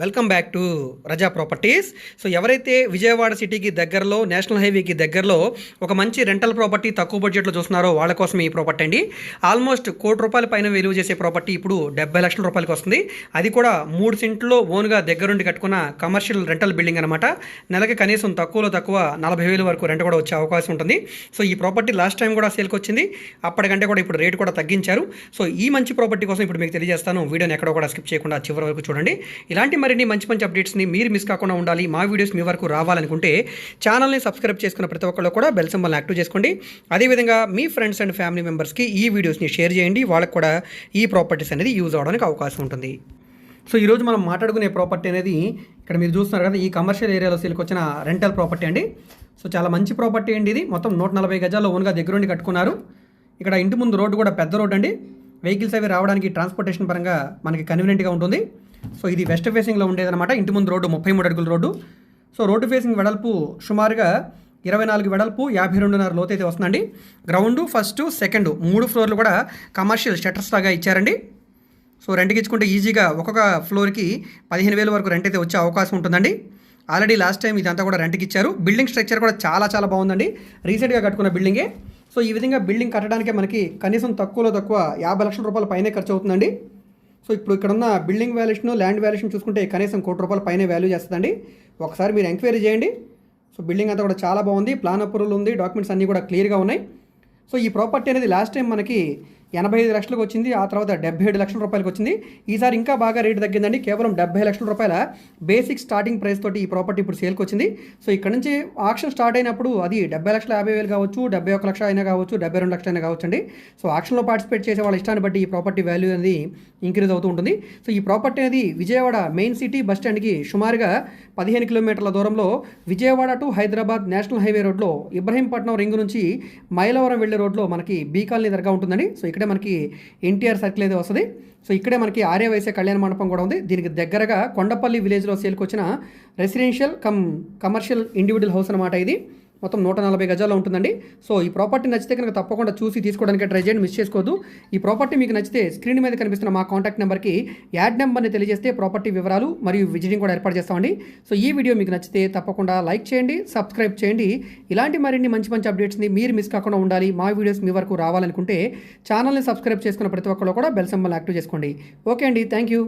Welcome back to Raza properties so ఎవరైతే విజయవాడ సిటీకి దగ్గరలో నేషనల్ హైవేకి దగ్గరలో ఒక మంచి రెంటల్ ప్రాపర్టీ తక్కువ బడ్జెట్లో చూస్తున్నారో వాళ్ళ కోసం ఈ ప్రాపర్టీ అండి. ఆల్మోస్ట్ కోటి రూపాయల పైన విలువ చేసే ప్రాపర్టీ ఇప్పుడు డెబ్బై లక్షల రూపాయలకి వస్తుంది. అది కూడా మూడు సెంట్లో ఓన్గా దగ్గరుండి కట్టుకున్న కమర్షియల్ రెంటల్ బిల్డింగ్ అనమాట నెలకి కనీసం తక్కువలో తక్కువ నలభై వేల వరకు రెంట్ కూడా వచ్చే అవకాశం ఉంటుంది. సో ఈ ప్రాపర్టీ లాస్ట్ టైం కూడా సేల్కి వచ్చింది. అప్పటికంటే కూడా ఇప్పుడు రేటు కూడా తగ్గించారు. సో ఈ మంచి ప్రాపర్టీ కోసం ఇప్పుడు మీకు తెలియజేస్తాను. వీడియోని ఎక్కడ కూడా స్కిప్ చేయకుండా చివరి వరకు చూడండి. ఇలాంటి మరిన్ని మంచి మంచి అప్డేట్స్ని మీరు మిస్ కాకుండా ఉండాలి. మా వీడియోస్ మీ వరకు రావాలనుకుంటే ఛానల్ని సబ్స్క్రైబ్ చేసుకున్న ప్రతి ఒక్కళ్ళు కూడా బెల్ సింబల్ని యాక్టివ్ చేసుకోండి. అదేవిధంగా మీ ఫ్రెండ్స్ అండ్ ఫ్యామిలీ మెంబర్స్కి ఈ వీడియోస్ని షేర్ చేయండి. వాళ్ళకి కూడా ఈ ప్రాపర్టీస్ అనేది యూజ్ అవడానికి అవకాశం ఉంటుంది. సో ఈరోజు మనం మాట్లాడుకునే ప్రాపర్టీ అనేది ఇక్కడ మీరు చూస్తున్నారు కదా ఈ కమర్షియల్ ఏరియాలో సేల్కి వచ్చిన రెంటల్ ప్రాపర్టీ అండి. సో చాలా మంచి ప్రాపర్టీ అండి ఇది. మొత్తం నూట నలభై గజాల్లో ఓన్గా దగ్గరుండి కట్టుకున్నారు. ఇక్కడ ఇంటి ముందు రోడ్డు కూడా పెద్ద రోడ్ అండి. వెహికల్స్ అవి రావడానికి ట్రాన్స్పోర్టేషన్ పరంగా మనకి కన్వీనియంట్గా ఉంటుంది. సో ఇది వెస్ట్ ఫేసింగ్లో ఉండేదన్నమాట. ఇంటి ముందు రోడ్డు ముప్పై మూడు అడుగుల రోడ్డు. సో రోడ్డు ఫేసింగ్ వెడల్పు సుమారుగా ఇరవై నాలుగు వెడల్పు యాభై రెండున్నర లోతు అయితే వస్తుందండి. గ్రౌండ్ ఫస్ట్ సెకండ్ మూడు ఫ్లోర్లు కూడా కమర్షియల్ షట్టర్స్ లాగా ఇచ్చారండి. సో రెంట్కి ఇచ్చుకుంటే ఈజీగా ఒక్కొక్క ఫ్లోర్కి పదిహేను వేల వరకు రెంట్ అయితే వచ్చే అవకాశం ఉంటుందండి. ఆల్రెడీ లాస్ట్ టైం ఇదంతా కూడా రెంట్కి ఇచ్చారు. బిల్డింగ్ స్ట్రక్చర్ కూడా చాలా చాలా బాగుందండి. రీసెంట్గా కట్టుకున్న బిల్డింగే. సో ఈ విధంగా బిల్డింగ్ కట్టడానికే మనకి కనీసం తక్కువలో తక్కువ యాభై లక్షల రూపాయల పైనే ఖర్చు అవుతుందండి సో ఇప్పుడు ఇక్కడ ఉన్న బిల్డింగ్ వాల్యుయేషన్ ల్యాండ్ వాల్యుయేషన్ చూసుకుంటే కనీసం కోటి రూపాయల పైన వాల్యూ చేస్తుందండి. ఒకసారి మీరు ఎంక్వైరీ చేయండి. సో బిల్డింగ్ అంతా కూడా చాలా బాగుంది. ప్లాన్ అప్రూవల్ ఉంది. డాక్యుమెంట్స్ అన్నీ కూడా క్లియర్గా ఉన్నాయి. సో ఈ ప్రాపర్టీ అనేది లాస్ట్ టైం మనకి ఎనభై ఐదు లక్షలకు వచ్చింది ఆ తర్వాత డెబ్బై ఏడు లక్షల రూపాయలకు వచ్చింది. ఈసారి ఇంకా బాగా రేటు తగ్గిందండి. కేవలం డెబ్బై లక్షల రూపాయల బేసిక్ స్టార్టింగ్ ప్రైస్ తోటి ఈ ప్రాపర్టీ ఇప్పుడు సేల్కి వచ్చింది. సో ఇక్కడ నుంచి ఆక్షన్ స్టార్ట్ అయినప్పుడు అది డెబ్బై లక్షల యాభై వేలు కావచ్చు డెబ్బై ఒక లక్ష అయినా కావచ్చు డెబ్బై రెండు లక్షలు అయినా కావచ్చు అండి సో ఆక్షన్లో పార్టిసిపేట్ చేసే వాళ్ళ ఇష్టాన్ని బట్టి ఈ ప్రాపర్టీ వాల్యూ అనేది ఇంక్రీజ్ అవుతూ ఉంటుంది. సో ఈ ప్రాపర్టీ అనేది విజయవాడ మెయిన్ సిటీ బస్ స్టాండ్కి సుమారుగా పదిహేను కిలోమీటర్ల దూరంలో Vijayawada to Hyderabad national highway రోడ్లో ఇబ్రహీంపట్నం రింగ్ నుంచి మైలవరం వెళ్ళే రోడ్లో మనకి బీ కాలనీ దర్గా ఉంటుందండి. సో ఇక్కడ మనకి ఎన్టీఆర్ సర్కిల్ అయితే వస్తుంది. సో ఇక్కడే మనకి ఆర్యవైశ్య కళ్యాణ మండపం కూడా ఉంది. దీనికి దగ్గరగా కొండపల్లి విలేజ్లో సేల్కి వచ్చిన residential cum commercial individual house అనమాట ఇది. మొత్తం నూట నలభై గజాల్లో ఉంటుందండి. సో ఈ ప్రాపర్టీ నచ్చితే కనుక తప్పకుండా చూసి తీసుకోవడానికి ట్రై చేయండి మిస్ చేసుకోవద్దు. ఈ ప్రాపర్టీ మీకు నచ్చితే స్క్రీన్ మీద కనిపిస్తున్న మా కాంటాక్ట్ నెంబర్కి యాడ్ నెంబర్ని తెలియజేస్తే ప్రాపర్టీ వివరాలు మరియు విజిటింగ్ కూడా ఏర్పాటు చేస్తామండి. సో ఈ వీడియో మీకు నచ్చితే తప్పకుండా లైక్ చేయండి సబ్స్క్రైబ్ చేయండి. ఇలాంటి మరిన్ని మంచి మంచి అప్డేట్స్ని మీరు మిస్ కాకుండా ఉండాలి. మా వీడియోస్ మీ వరకు రావాలనుకుంటే ఛానల్ని సబ్స్క్రైబ్ చేసుకున్న ప్రతి ఒక్కరు కూడా బెల్ సింబల్ యాక్టివ్ చేసుకోండి. ఓకే అండి థ్యాంక్ యూ